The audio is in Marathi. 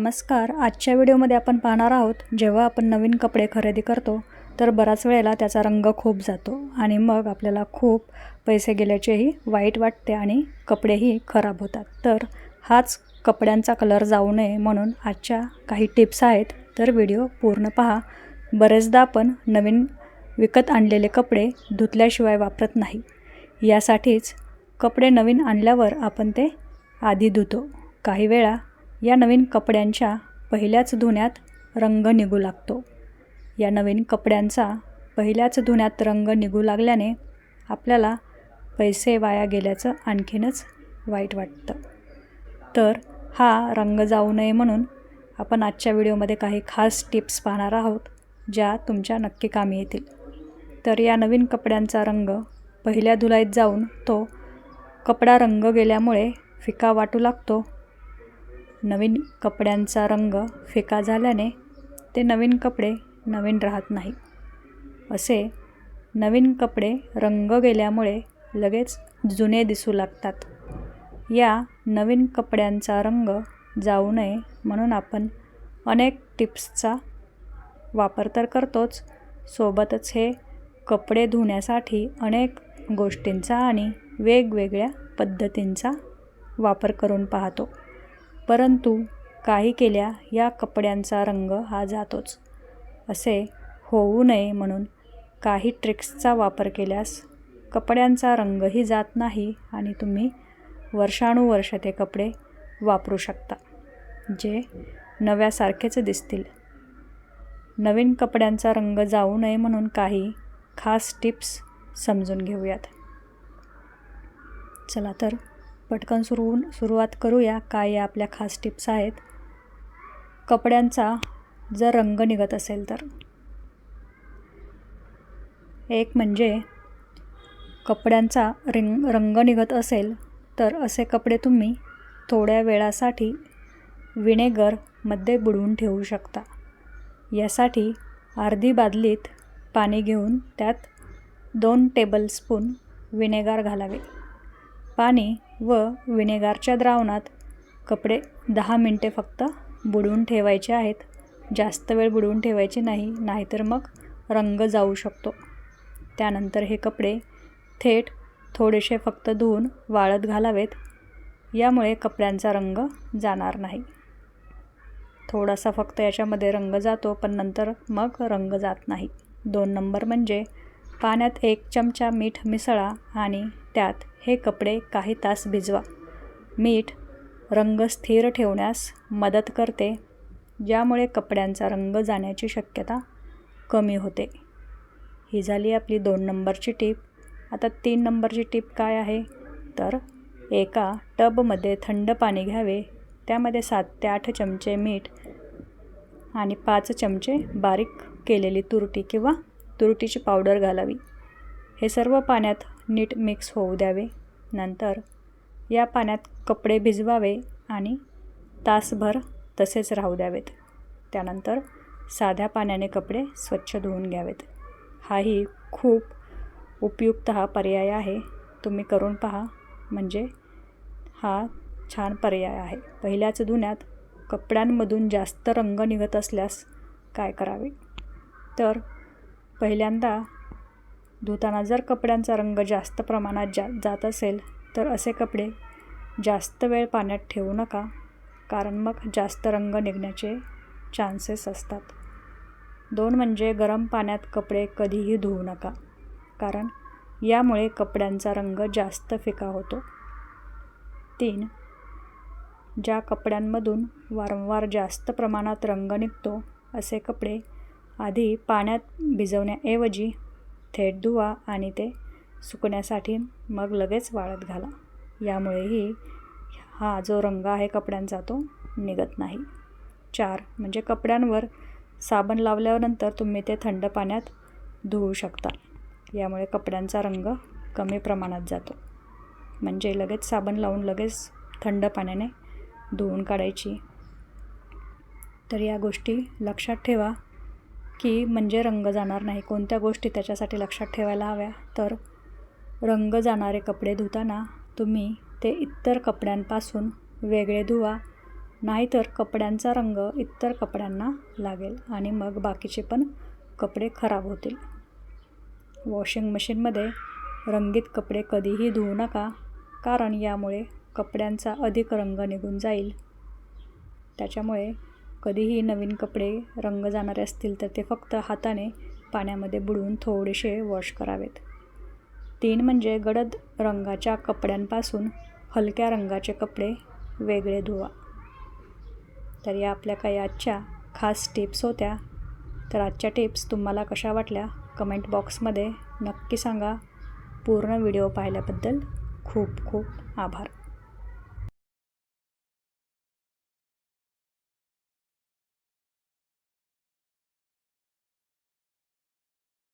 नमस्कार आजच्या व्हिडिओमध्ये आपण पाहणार आहोत जेव्हा आपण नवीन कपडे खरेदी करतो तर बराच वेळेला त्याचा रंग खूप जातो आणि मग आपल्याला खूप पैसे गेल्याचेही वाईट वाटते आणि कपडेही खराब होतात. तर हाच कपड्यांचा कलर जाऊ नये म्हणून आजच्या काही टिप्स आहेत तर व्हिडिओ पूर्ण पहा. बरेचदा आपण नवीन विकत आणलेले कपडे धुतल्याशिवाय वापरत नाही. यासाठीच कपडे नवीन आणल्यावर आपण ते आधी धुतो. काही वेळा या नवीन कपड्यांच्या पहिल्याच धुण्यात रंग निघू लागतो. या नवीन कपड्यांचा पहिल्याच धुण्यात रंग निघू लागल्याने आपल्याला पैसे वाया गेल्याचं आणखीनच वाईट वाटतं. तर हा रंग जाऊ नये म्हणून आपण आजच्या व्हिडिओमध्ये काही खास टिप्स पाहणार आहोत ज्या तुमच्या नक्की कामी येतील. तर या नवीन कपड्यांचा रंग पहिल्या धुलाईत जाऊन तो कपडा रंग गेल्यामुळे फिका वाटू लागतो नवीन कपड्यांचा रंग फिका झाल्याने ते नवीन कपडे नवीन राहत नाही असे नवीन कपडे रंग गेल्यामुळे लगेच जुने दिसू लागतात. या नवीन कपड्यांचा रंग जाऊ नये म्हणून आपण अनेक टिप्सचा वापर तर करतोच. सोबतच हे कपडे धुण्यासाठी अनेक गोष्टींचा आणि वेगवेगळ्या पद्धतींचा वापर करून पाहतो. परंतु काही केल्या या कपड्यांचा रंग हा जातोच. असे होऊ नये म्हणून काही ट्रिक्सचा वापर केल्यास कपड्यांचा रंगही जात नाही आणि तुम्ही वर्षानुवर्ष ते कपडे वापरू शकता जे नव्यासारखेच दिसतील. नवीन कपड्यांचा रंग जाऊ नये म्हणून काही खास टिप्स समजून घेऊयात. चला तर पटकन सुरू सुरुवात करूया काय या आपल्या खास टिप्स आहेत. कपड्यांचा जर रंग निघत असेल तर. एक म्हणजे कपड्यांचा रिंग रंग निघत असेल तर असे कपडे तुम्ही थोड्या वेळासाठी विनेगरमध्ये बुडवून ठेवू शकता. यासाठी अर्धी बादलीत पाणी घेऊन त्यात दोन टेबलस्पून विनेगार घालावे. पाणी व विनेगारच्या द्रावणात कपडे दहा मिनटे फक्त बुडवून ठेवायचे आहेत. जास्त वेळ बुडवून ठेवायचे नाही नाहीतर मग रंग जाऊ शकतो. त्यानंतर हे कपडे थेट थोडेसे फक्त धुवून वाळत घालावेत. यामुळे कपड्यांचा रंग जाणार नाही. थोडासा फक्त याच्यामध्ये रंग जातो पण नंतर मग रंग जात नाही. दोन नंबर म्हणजे पाण्यात एक चमचा मीठ मिसळा आणि त्यात हे कपडे काही तास भिजवा. मीठ रंग स्थिर ठेवण्यास मदत करते ज्यामुळे कपड्यांचा रंग जाण्याची शक्यता कमी होते. ही झाली आपली दोन नंबरची टीप. आता तीन नंबरची टीप काय आहे? तर एका टबमध्ये थंड पाणी घ्यावे त्यामध्ये सात ते आठ चमचे मीठ आणि पाच चमचे बारीक केलेली तुरटी किंवा तुरटीची पावडर घालावी. हे सर्व पाण्यात नीट मिक्स होऊ द्यावे. नंतर या पाण्यात कपडे भिजवावे आणि तासभर तसेच राहू द्यावेत. त्यानंतर साध्या पाण्याने कपडे स्वच्छ धुवून घ्यावेत. हाही खूप उपयुक्त हा पर्याय आहे. तुम्ही करून पहा. म्हणजे हा छान पर्याय आहे. पहिल्याच धुण्यात कपड्यांमधून जास्त रंग निघत असल्यास काय करावे? तर पहिल्यांदा धुताना जर कपड्यांचा रंग जास्त प्रमाणात जा जात असेल तर असे कपडे जास्त वेळ पाण्यात ठेवू नका कारण मग जास्त रंग निघण्याचे चान्सेस असतात. दोन म्हणजे गरम पाण्यात कपडे कधीही धुवू नका कारण यामुळे कपड्यांचा रंग जास्त फिका होतो. तीन ज्या कपड्यांमधून वारंवार जास्त प्रमाणात रंग निघतो असे कपडे आधी पाण्यात भिजवण्याऐवजी थेट धुवा आणि ते सुकण्यासाठी मग लगेच वाळत घाला. यामुळेही हा जो रंग आहे कपड्यांचा तो निघत नाही. चार म्हणजे कपड्यांवर साबण लावल्यानंतर तुम्ही ते थंड पाण्यात धुवू शकता. यामुळे कपड्यांचा रंग कमी प्रमाणात जातो. म्हणजे लगेच साबण लावून लगेच थंड पाण्याने धुवून काढायची. तर या गोष्टी लक्षात ठेवा. की म्हणजे रंग जाणार नाही. कोणत्या गोष्टी त्याच्यासाठी लक्षात ठेवायला हव्या? तर रंग जाणारे कपडे धुताना तुम्ही ते इतर कपड्यांपासून वेगळे धुवा. नाहीतर कपड्यांचा रंग इतर कपड्यांना लागेल आणि मग बाकीचे पण कपडे खराब होतील. वॉशिंग मशीनमध्ये रंगीत कपडे कधीही धुवू नका कारण यामुळे कपड्यांचा अधिक रंग निघून जाईल. त्याच्यामुळे कधीही नवीन कपडे रंग जाणारे असतील तर ते फक्त हाताने पाण्यामध्ये बुडवून थोडेसे वॉश करावेत. तीन म्हणजे गडद रंगाच्या कपड्यांपासून हलक्या रंगाचे कपडे वेगळे धुवा. तर या आपल्या काही आजच्या खास टिप्स होत्या. तर आजच्या टिप्स तुम्हाला कशा वाटल्या? कमेंट बॉक्समध्ये नक्की सांगा. पूर्ण व्हिडिओ पाहिल्याबद्दल खूप खूप आभार.